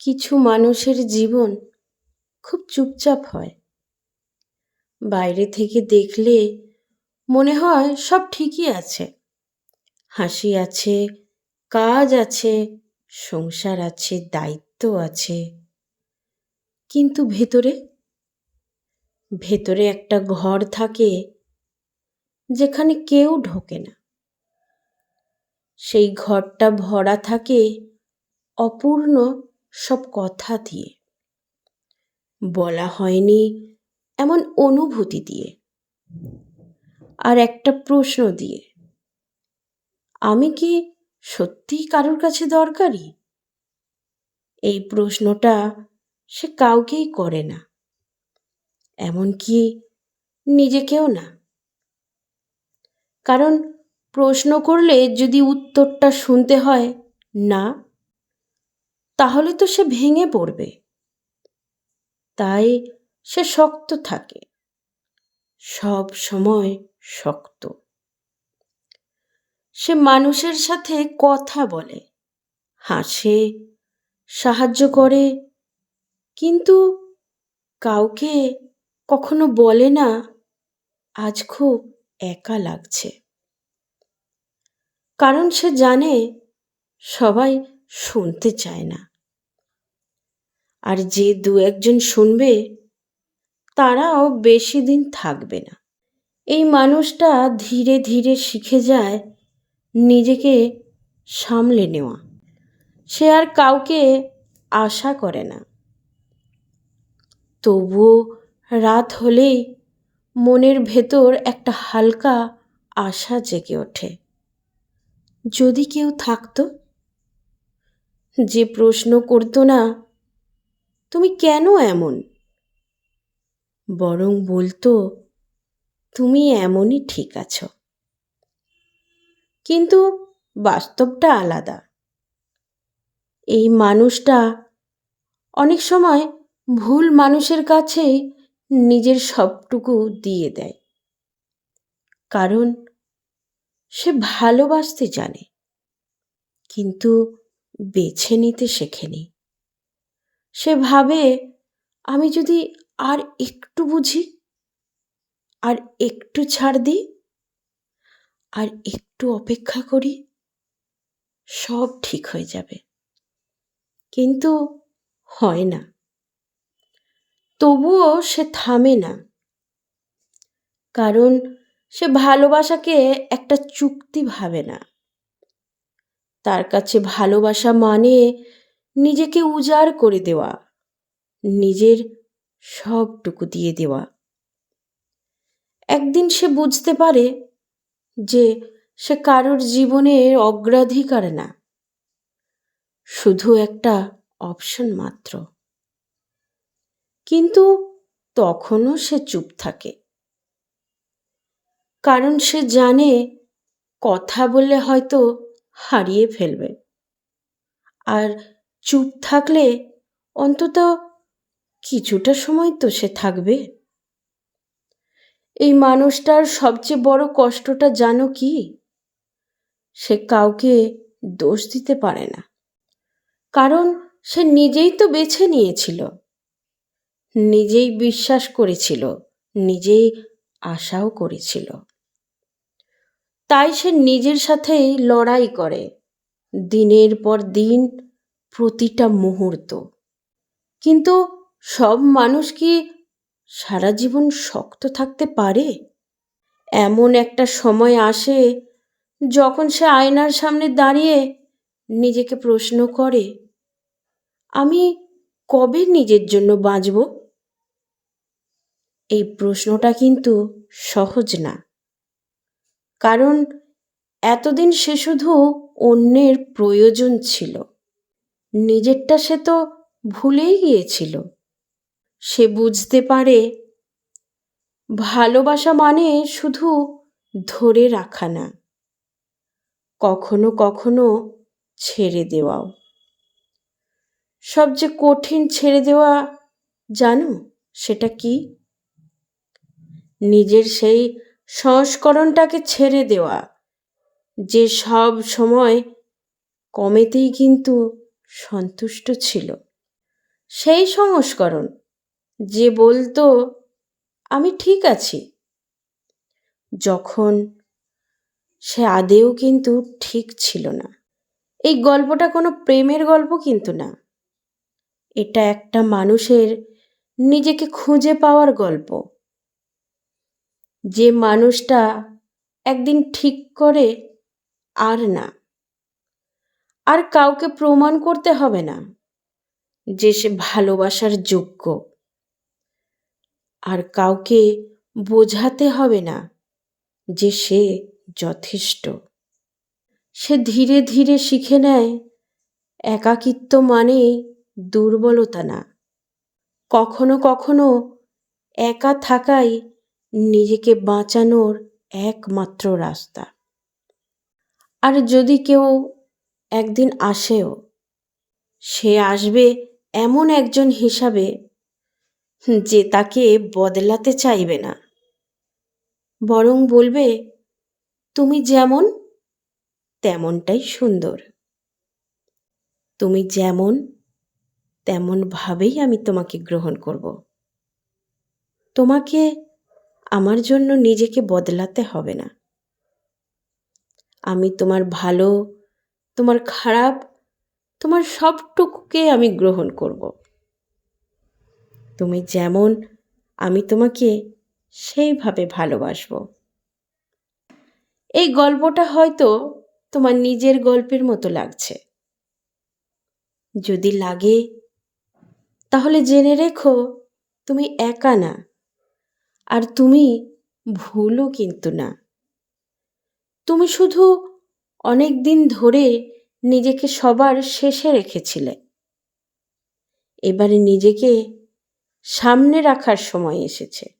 কিছু মানুষের জীবন খুব চুপচাপ হয়। বাইরে থেকে দেখলে মনে হয় সব ঠিকই আছে। হাসি আছে, কাজ আছে, সংসার আছে, দায়িত্ব আছে। কিন্তু ভেতরে? ভেতরে একটা ঘর থাকে যেখানে কেউ ঢোকে না। সেই ঘরটা ভরা থাকে অপূর্ণ সব কথা দিয়ে। বলা হয়নি এমন অনুভূতি দিয়ে। আর একটা প্রশ্ন দিয়ে। আমি কি সত্যিই কারোর কাছে দরকারি? এই প্রশ্নটা সে কাউকেই করে না। এমনকি নিজেকেও না। কারণ প্রশ্ন করলে যদি উত্তরটা শুনতে হয়, না তাহলে তো সে ভেঙে পড়বে। তাই সে শক্ত থাকে। সব সময় শক্ত। সে মানুষের সাথে কথা বলে, হাসে, সাহায্য করে, কিন্তু কাউকে কখনো বলে না, আজ খুব একা লাগছে। কারণ সে জানে সবাই শুনতে চায় না। আর যে দু একজন শুনবে, তারাও বেশি দিন থাকবে না। এই মানুষটা ধীরে ধীরে শিখে যায় নিজেকে সামলে নেওয়া। সে আর কাউকে আশা করে না। তবুও রাত হলেই মনের ভেতর একটা হালকা আশা জেগে ওঠে। যদি কেউ থাকতো? যে প্রশ্ন করতো না তুমি কেন এমন? বরং বলতো, তুমি এমনই ঠিক আছো। কিন্তু বাস্তবটা আলাদা। এই মানুষটা অনেক সময় ভুল মানুষের কাছেই নিজের সবটুকু দিয়ে দেয়। কারণ সে ভালোবাসতে জানে, কিন্তু বেছে নিতে শেখেনি। সে ভাবে, আমি যদি আর একটু বুঝি, আর একটু ছাড় দিই, আর একটু অপেক্ষা করি, সব ঠিক হয়ে যাবে। কিন্তু হয় না। তবুও সে থামে না। কারণ সে ভালোবাসাকে একটা চুক্তি ভাবে না। তার কাছে ভালোবাসা মানে নিজেকে উজাড় করে দেওয়া, নিজের সবটুকু দিয়ে দেওয়া। একদিন সে বুঝতে পারে যে সে কারোর জীবনের অগ্রাধিকার না, শুধু একটা অপশন মাত্র। কিন্তু তখনও সে চুপ থাকে। কারণ সে জানে কথা বলে হয়তো হারিয়ে ফেলবে। আর চুপ থাকলে অন্তত কিছুটা সময় তো সে থাকবে। এই মানুষটার সবচেয়ে বড় কষ্টটা জানো কি? সে কাউকে দোষ দিতে পারে না। কারণ সে নিজেই তো বেছে নিয়েছিল। নিজেই বিশ্বাস করেছিল, নিজেই আশাও করেছিল। তাই সে নিজের সাথেই লড়াই করে। দিনের পর দিন প্রতিটা মুহূর্ত। কিন্তু সব মানুষ কি সারা জীবন শক্ত থাকতে পারে? এমন একটা সময় আসে যখন সে আয়নার সামনে দাঁড়িয়ে নিজেকে প্রশ্ন করে, আমি কবে নিজের জন্য বাঁচব? এই প্রশ্নটা কিন্তু সহজ না। কারণ এতদিন সে শুধু অন্যের প্রয়োজন ছিল। নিজেরটা সে তো ভুলেই গিয়েছিল। সে বুঝতে পারে ভালোবাসা মানে শুধু ধরে রাখা না, কখনো কখনো ছেড়ে দেওয়াও। সবচেয়ে কঠিন ছেড়ে দেওয়া, জানো সেটা কি? নিজের সেই সংস্করণটাকে ছেড়ে দেওয়া, যে সব সময় কমেতেই কিন্তু সন্তুষ্ট ছিল। সেই সংস্করণ, যে বলতো, আমি ঠিক আছি। যখন সে আদেও কিন্তু ঠিক ছিল না। এই গল্পটা কোনো প্রেমের গল্প কিন্তু না। এটা একটা মানুষের নিজেকে খুঁজে পাওয়ার গল্প। যে মানুষটা একদিন ঠিক করে আর না। আর কাউকে প্রমাণ করতে হবে না, যে সে ভালোবাসার যোগ্য। আর কাউকে বোঝাতে হবে না, যে সে যথেষ্ট। সে ধীরে ধীরে শিখে নেয়, একাকিত্ব মানে দুর্বলতা না। কখনো কখনো একা থাকাই নিজেকে বাঁচানোর একমাত্র রাস্তা। আর যদি কেউ একদিন আসেও। সে আসবে এমন একজন হিসাবে যে তাকে বদলাতে চাইবে না। বরং বলবে, তুমি যেমন, তেমনটাই সুন্দর। তুমি যেমন, তেমনভাবেই আমি তোমাকে গ্রহণ করব। তোমাকে আমার জন্য নিজেকে বদলাতে হবে না। আমি তোমার ভালো তোমার খারাপ, তোমার সবটুকুকে আমি গ্রহণ করব। তুমি যেমন আমি তোমাকে সেইভাবে ভালোবাসবো। এই গল্পটা হয়তো তোমার নিজের গল্পের মতো লাগছে। যদি লাগে, তাহলে জেনে রেখো তুমি একা না, আর তুমি ভুলও কিন্তু না। তুমি শুধু অনেক দিন ধরে নিজেকে সবার শেষে রেখেছিলে। এবারে নিজেকে সামনে রাখার সময় এসেছে।